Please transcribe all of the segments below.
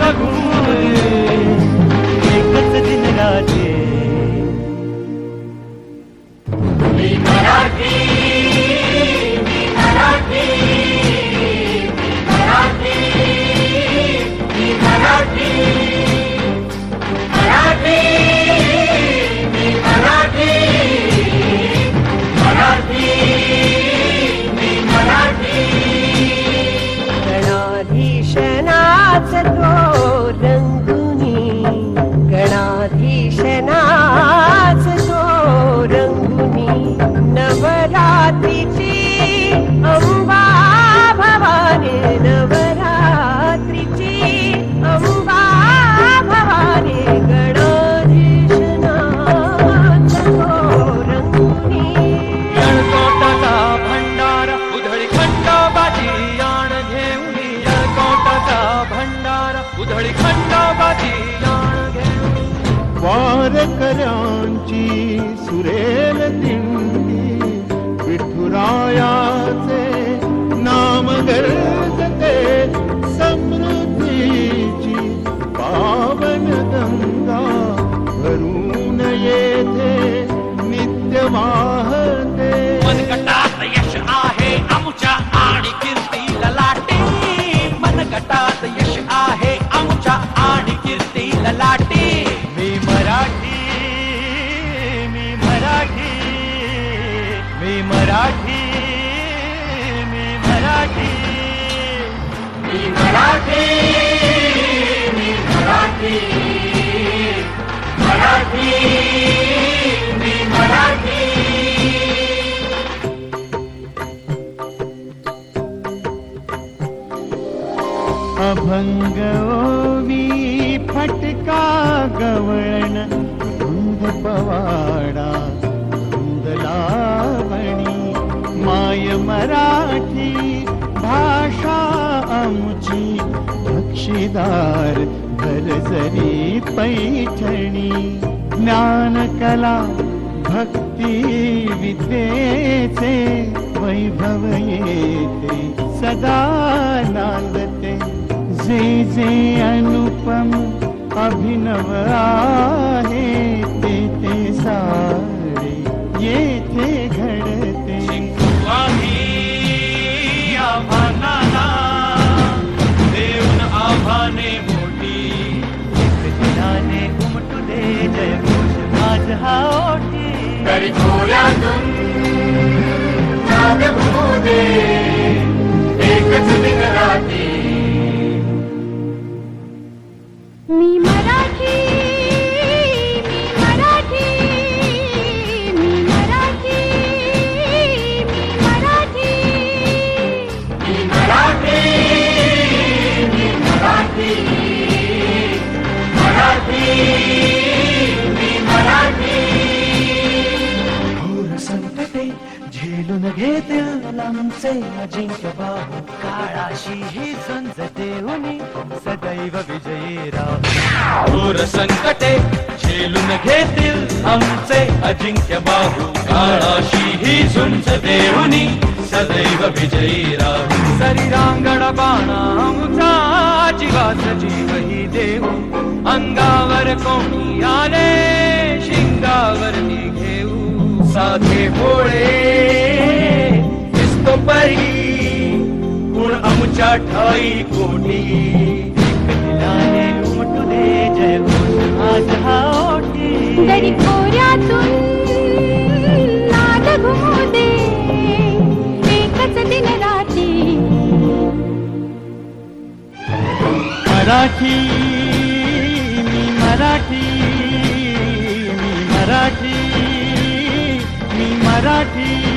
नाद घुमू वारकऱ्यांची सुरेल दिंडी विठुरायाचे नाम गरजते समृद्धीची पावन गंगा भरून येथे नित्य वाहते मनगटात यश आहे आमच्या मराठी मी मराठी. मी मराठी मी मराठी. मराठी मी मराठी. अभंग ओवी फटका गवळण धुंद पवाडा धुंद लावणी मराठी भाषा आमची बक्षीदार भरजरी पैठणी. ज्ञान कला भक्ती विद्येचे वैभव येते सदा नांदते. जे जे अनुपम अभिनव आहे Victoria. घेतील आमचे अजिंक्य बाहू काळाशी ही झंझ देऊनी सदैव विजयी राहू. घोर संकटे झेलून घेतील आमचे अजिंक्य बाहू काळाशी ही झुंज देऊनी सदैव विजयी राहू. शरीरांगण बाणा आमचा जीवाच जीवही देऊ अंगावर कोणी आले शिंगावर घेऊ साधे भोळे दिसतो परी गुण आमच्या ठाई कोटी. एक दिलाने उमटू दे जय घोष आज हा नाद घुमू दे एकच दिन राती. मराठी मी मराठी मी मराठी मी मराठी.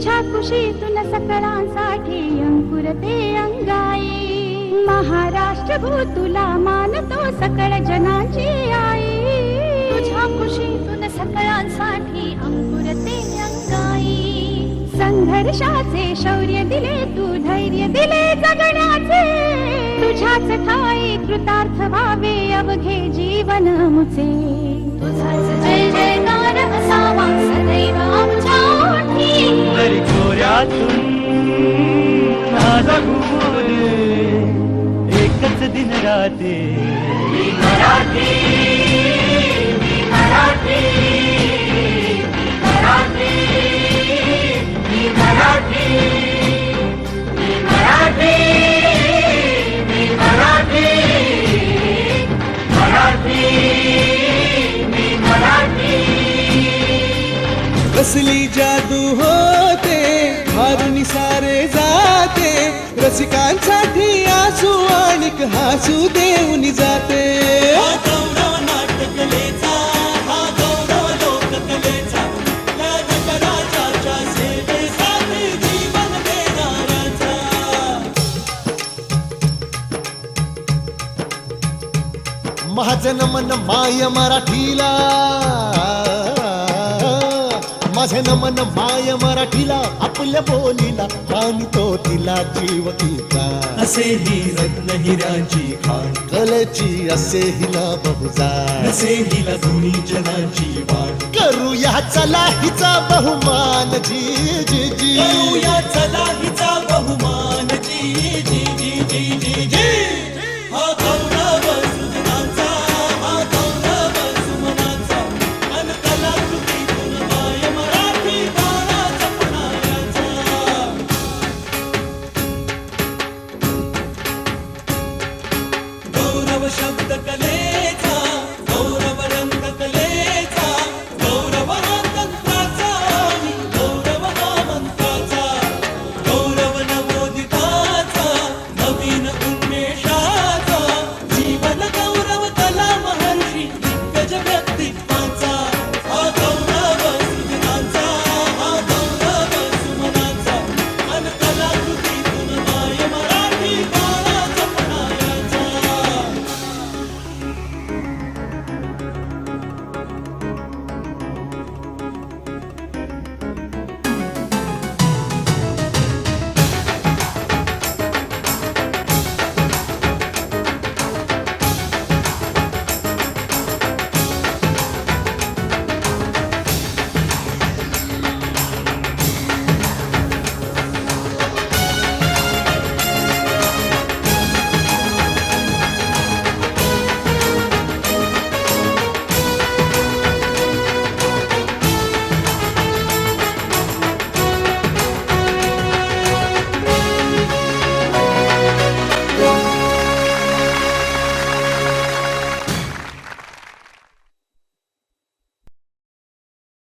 तुझ्या कुशीतून सकळांसाठी अंकुरते अंगाई. महाराष्ट्र भूतुला मानतो सकळ जनाची आई. तुझ्या कुशीतून सकळांसाठी अंकुरते अंगाई. संघर्षाचे शौर्य दिले तू धैर्य दिले जगण्याचे. तुझ्याच ठाई कृतार्थ व्हावे अवघे जीवन मुचे. चोऱ्यातून नाद घुमू दे एकच दिन राहते कसली जादू हो रसिकांसाठी आसू आणि हसू देऊन जाते. महाजन मन माय मराठीला. माझे नमन माय मराठीला आपल्या बोलीला आणि तो तिला जीव तिचा असेही रत्न हिराची खाण कलेची असे हिला बहुजा असे हिला जुनी जनाची वाट. करूया चला हिचा बहुमान जी जी जी. करूया चला हिचा बहुमान जी जी जी जी जी जी.